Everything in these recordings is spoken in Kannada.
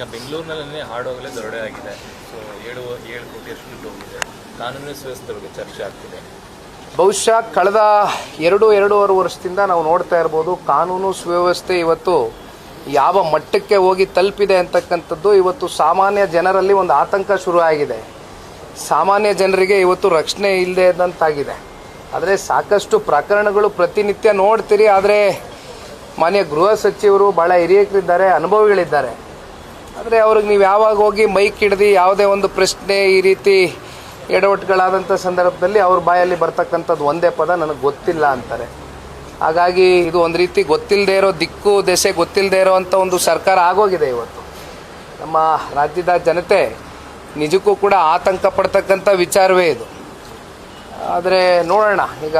ಈಗ ಬೆಂಗಳೂರಿನಲ್ಲಿ ಹಾಡೋಗಲೇ ದೊರಡೆ ಆಗಿದೆ. ಸೊ ಏಳು ಏಳು ಕೋಟಿಯಷ್ಟು ದುಡ್ಡು ಹೋಗಿದೆ. ಕಾನೂನು ಸುವ್ಯವಸ್ಥೆ ಬಗ್ಗೆ ಚರ್ಚೆ ಆಗ್ತಿದೆ. ಬಹುಶಃ ಕಳೆದ ಎರಡು, ಎರಡೂವರೆ ವರ್ಷದಿಂದ ನಾವು ನೋಡ್ತಾ ಇರ್ಬೋದು ಕಾನೂನು ಸುವ್ಯವಸ್ಥೆ ಇವತ್ತು ಯಾವ ಮಟ್ಟಕ್ಕೆ ಹೋಗಿ ತಲುಪಿದೆ ಅಂತಕ್ಕಂಥದ್ದು ಇವತ್ತು ಸಾಮಾನ್ಯ ಜನರಲ್ಲಿ ಒಂದು ಆತಂಕ ಶುರು ಆಗಿದೆ. ಸಾಮಾನ್ಯ ಜನರಿಗೆ ಇವತ್ತು ರಕ್ಷಣೆ ಇಲ್ಲದೆ ಇದ್ದಂತಾಗಿದೆ. ಆದರೆ ಸಾಕಷ್ಟು ಪ್ರಕರಣಗಳು ಪ್ರತಿನಿತ್ಯ ನೋಡ್ತೀರಿ, ಆದರೆ ಮಾನ್ಯ ಗೃಹ ಸಚಿವರು ಭಾಳ ಹಿರಿಯಕರಿದ್ದಾರೆ ಅನುಭವಿಗಳಿದ್ದಾರೆ. ಆದರೆ ಅವ್ರಿಗೆ ನೀವು ಯಾವಾಗ ಹೋಗಿ ಮೈಕ್ ಹಿಡ್ದು ಯಾವುದೇ ಒಂದು ಪ್ರಶ್ನೆ ಈ ರೀತಿ ಎಡವಟ್ಗಳಾದಂಥ ಸಂದರ್ಭದಲ್ಲಿ ಅವ್ರ ಬಾಯಲ್ಲಿ ಬರ್ತಕ್ಕಂಥದ್ದು ಒಂದೇ ಪದ ನನಗೆ ಗೊತ್ತಿಲ್ಲ ಅಂತಾರೆ. ಹಾಗಾಗಿ ಇದು ಒಂದು ರೀತಿ ಗೊತ್ತಿಲ್ಲದೆ ಇರೋ ದಿಕ್ಕು, ದೆಸೆ ಗೊತ್ತಿಲ್ಲದೆ ಇರೋವಂಥ ಒಂದು ಸರ್ಕಾರ ಆಗೋಗಿದೆ ಇವತ್ತು. ನಮ್ಮ ರಾಜ್ಯದ ಜನತೆ ನಿಜಕ್ಕೂ ಕೂಡ ಆತಂಕ ಪಡ್ತಕ್ಕಂಥ ವಿಚಾರವೇ ಇದು. ಆದರೆ ನೋಡೋಣ. ಈಗ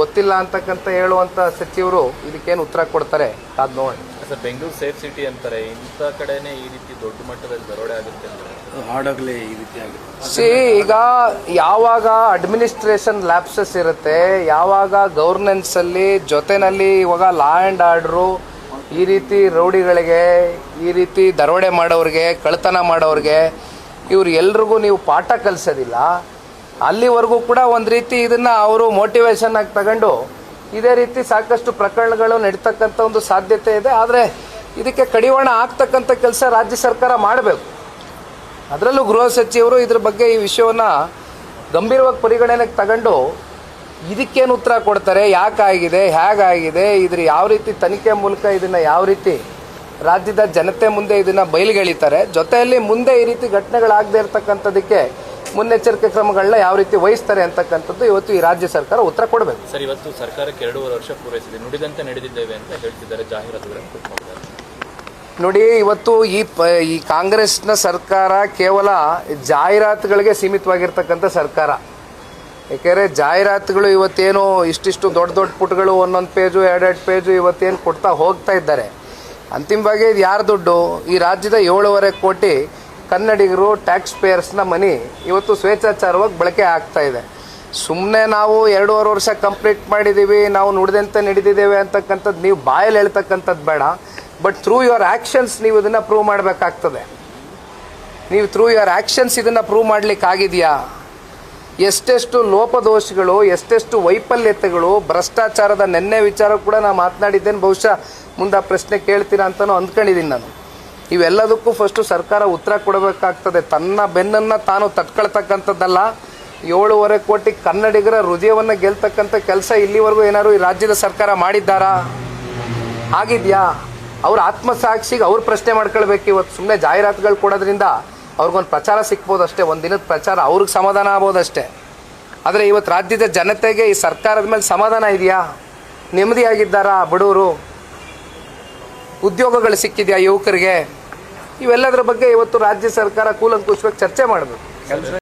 ಗೊತ್ತಿಲ್ಲ ಅಂತಕ್ಕಂಥ ಹೇಳುವಂಥ ಸಚಿವರು ಇದಕ್ಕೇನು ಉತ್ತರ ಕೊಡ್ತಾರೆ? ಅದು ನೋಡೋಣ. ಸರ್ ಬೆಂಗಳೂರು ಸೇಫ್ ಸಿಟಿ ಅಂತಾರೆ. ಇಂಥ ಕಡೆನೇ ಈ ರೀತಿ ದೊಡ್ಡ ಮಟ್ಟದಲ್ಲಿ ದರೋಡೆ ಆಗುತ್ತೆ ಅಂದ್ರೆ? ಹಾಡೋಗ್ಲೇ ಈ ರೀತಿ ಆಗುತ್ತೆ. ಸಿ ಈಗ ಯಾವಾಗ ಅಡ್ಮಿನಿಸ್ಟ್ರೇಷನ್ ಲ್ಯಾಪ್ಸಸ್ ಇರುತ್ತೆ ಯಾವಾಗ ಗೌರ್ನೆನ್ಸಲ್ಲಿ ಜೊತೆನಲ್ಲಿ ಇವಾಗ ಲಾ ಆ್ಯಂಡ್ ಆರ್ಡ್ರು ಈ ರೀತಿ ರೌಡಿಗಳಿಗೆ ಈ ರೀತಿ ದರೋಡೆ ಮಾಡೋರಿಗೆ ಕಳ್ತನ ಮಾಡೋರಿಗೆ ಇವ್ರು ಎಲ್ರಿಗೂ ನೀವು ಪಾಠ ಕಲಿಸೋದಿಲ್ಲ. ಅಲ್ಲಿವರೆಗೂ ಕೂಡ ಒಂದು ರೀತಿ ಇದನ್ನ ಅವರು ಮೋಟಿವೇಶನ್ ಆಗಿ ತಗೊಂಡು ಇದೇ ರೀತಿ ಸಾಕಷ್ಟು ಪ್ರಕರಣಗಳು ನಡೀತಕ್ಕಂಥ ಒಂದು ಸಾಧ್ಯತೆ ಇದೆ. ಆದರೆ ಇದಕ್ಕೆ ಕಡಿವಾಣ ಆಗ್ತಕ್ಕಂಥ ಕೆಲಸ ರಾಜ್ಯ ಸರ್ಕಾರ ಮಾಡಬೇಕು. ಅದರಲ್ಲೂ ಗೃಹ ಸಚಿವರು ಇದ್ರ ಬಗ್ಗೆ ಈ ವಿಷಯವನ್ನು ಗಂಭೀರವಾಗಿ ಪರಿಗಣನೆಗೆ ತಗೊಂಡು ಇದಕ್ಕೇನು ಉತ್ತರ ಕೊಡ್ತಾರೆ? ಯಾಕಾಗಿದೆ? ಹೇಗಾಗಿದೆ? ಇದ್ರ ಯಾವ ರೀತಿ ತನಿಖೆ ಮೂಲಕ ಇದನ್ನು ಯಾವ ರೀತಿ ರಾಜ್ಯದ ಜನತೆ ಮುಂದೆ ಇದನ್ನು ಬಯಲುಗೆಳಿತಾರೆ? ಜೊತೆಯಲ್ಲಿ ಮುಂದೆ ಈ ರೀತಿ ಘಟನೆಗಳಾಗದೇ ಇರತಕ್ಕಂಥದ್ದಕ್ಕೆ ಮುನ್ನೆಚ್ಚರಿಕೆ ಕ್ರಮಗಳನ್ನ ಯಾವ ರೀತಿ ವಹಿಸ್ತಾರೆ ಅಂತಕ್ಕಂಥದ್ದು ಇವತ್ತು ಈ ರಾಜ್ಯ ಸರ್ಕಾರ ಉತ್ತರ ಕೊಡಬೇಕು. ಸರ್ ಇವತ್ತು ಸರ್ಕಾರಕ್ಕೆ ಎರಡೂವರೆ ವರ್ಷ ಪೂರೈಸಿದೆ. ನುಡಿದಂತೆ ನಡೆದಿದ್ದೇವೆ ಅಂತ ಹೇಳ್ತಿದ್ದಾರೆ ಜಾಹೀರಾತುಗಳನ್ನು ನೋಡಿ ಇವತ್ತು ಈ ಪ ಈ ಕಾಂಗ್ರೆಸ್ನ ಸರ್ಕಾರ ಕೇವಲ ಜಾಹೀರಾತುಗಳಿಗೆ ಸೀಮಿತವಾಗಿರ್ತಕ್ಕಂಥ ಸರ್ಕಾರ. ಏಕೆಂದರೆ ಜಾಹೀರಾತುಗಳು ಇವತ್ತೇನು ಇಷ್ಟಿಷ್ಟು ದೊಡ್ಡ ದೊಡ್ಡ ಪುಟಗಳು ಒಂದೊಂದು ಪೇಜು ಎರಡೆರಡು ಪೇಜು ಇವತ್ತೇನು ಕೊಡ್ತಾ ಹೋಗ್ತಾ ಇದ್ದಾರೆ. ಅಂತಿಮವಾಗಿ ಇದು ಯಾರ ದುಡ್ಡು? ಈ ರಾಜ್ಯದ ಏಳುವರೆ ಕೋಟಿ ಕನ್ನಡಿಗರು ಟ್ಯಾಕ್ಸ್ ಪೇಯರ್ಸ್ನ ಮನಿ ಇವತ್ತು ಸ್ವೇಚ್ಛಾಚಾರವಾಗಿ ಬಳಕೆ ಆಗ್ತಾ ಇದೆ. ಸುಮ್ಮನೆ ನಾವು ಎರಡೂವರೆ ವರ್ಷ ಕಂಪ್ಲೀಟ್ ಮಾಡಿದ್ದೀವಿ ನಾವು ನುಡಿದಂತೆ ನಡೆದಿದ್ದೇವೆ ಅಂತಕ್ಕಂಥದ್ದು ನೀವು ಬಾಯಲ್ಲಿ ಹೇಳ್ತಕ್ಕಂಥದ್ದು ಬೇಡ ಬಟ್ ಥ್ರೂ ಯುವರ್ ಆ್ಯಕ್ಷನ್ಸ್ ನೀವು ಇದನ್ನು ಪ್ರೂವ್ ಮಾಡಬೇಕಾಗ್ತದೆ. ನೀವು ಥ್ರೂ ಯುವರ್ ಆ್ಯಕ್ಷನ್ಸ್ ಇದನ್ನು ಪ್ರೂವ್ ಮಾಡ್ಲಿಕ್ಕೆ ಆಗಿದೆಯಾ ಎಷ್ಟೆಷ್ಟು ಲೋಪದೋಷಗಳು, ಎಷ್ಟೆಷ್ಟು ವೈಫಲ್ಯತೆಗಳು, ಭ್ರಷ್ಟಾಚಾರದ ನೆನ್ನೆ ವಿಚಾರ ಕೂಡ ನಾನು ಮಾತನಾಡಿದ್ದೇನೆ, ಬಹುಶಃ ಮುಂದೆ ಪ್ರಶ್ನೆ ಕೇಳ್ತೀರಾ ಅಂತಲೂ ಅಂದ್ಕೊಂಡಿದ್ದೀನಿ ನಾನು. ಇವೆಲ್ಲದಕ್ಕೂ ಫಸ್ಟು ಸರ್ಕಾರ ಉತ್ತರ ಕೊಡಬೇಕಾಗ್ತದೆ. ತನ್ನ ಬೆನ್ನನ್ನು ತಾನು ತಟ್ಕೊಳ್ತಕ್ಕಂಥದ್ದಲ್ಲ. ಏಳುವರೆ ಕೋಟಿ ಕನ್ನಡಿಗರ ಹೃದಯವನ್ನು ಗೆಲ್ತಕ್ಕಂಥ ಕೆಲಸ ಇಲ್ಲಿವರೆಗೂ ಏನಾದ್ರು ಈ ರಾಜ್ಯದ ಸರ್ಕಾರ ಮಾಡಿದ್ದಾರಾ? ಆಗಿದೆಯಾ? ಅವ್ರ ಆತ್ಮಸಾಕ್ಷಿಗೆ ಅವ್ರು ಪ್ರಶ್ನೆ ಮಾಡ್ಕೊಳ್ಬೇಕು ಇವತ್ತು. ಸುಮ್ಮನೆ ಜಾಹೀರಾತುಗಳು ಕೊಡೋದ್ರಿಂದ ಅವ್ರಿಗೊಂದು ಪ್ರಚಾರ ಸಿಕ್ಬೋದು ಅಷ್ಟೇ. ಒಂದು ದಿನದ ಪ್ರಚಾರ ಅವ್ರಿಗೆ ಸಮಾಧಾನ ಆಗ್ಬೋದಷ್ಟೇ ಆದರೆ ಇವತ್ತು ರಾಜ್ಯದ ಜನತೆಗೆ ಈ ಸರ್ಕಾರದ ಮೇಲೆ ಸಮಾಧಾನ ಇದೆಯಾ? ನೆಮ್ಮದಿಯಾಗಿದ್ದಾರಾ ಬಡವರು ಉದ್ಯೋಗಗಳು ಸಿಕ್ಕಿದೆಯಾ ಯುವಕರಿಗೆ? ಇವೆಲ್ಲದರ ಬಗ್ಗೆ ಇವತ್ತು ರಾಜ್ಯ ಸರ್ಕಾರ ಕೂಲಂಕುಷವಾಗಿ ಚರ್ಚೆ ಮಾಡಬೇಕು.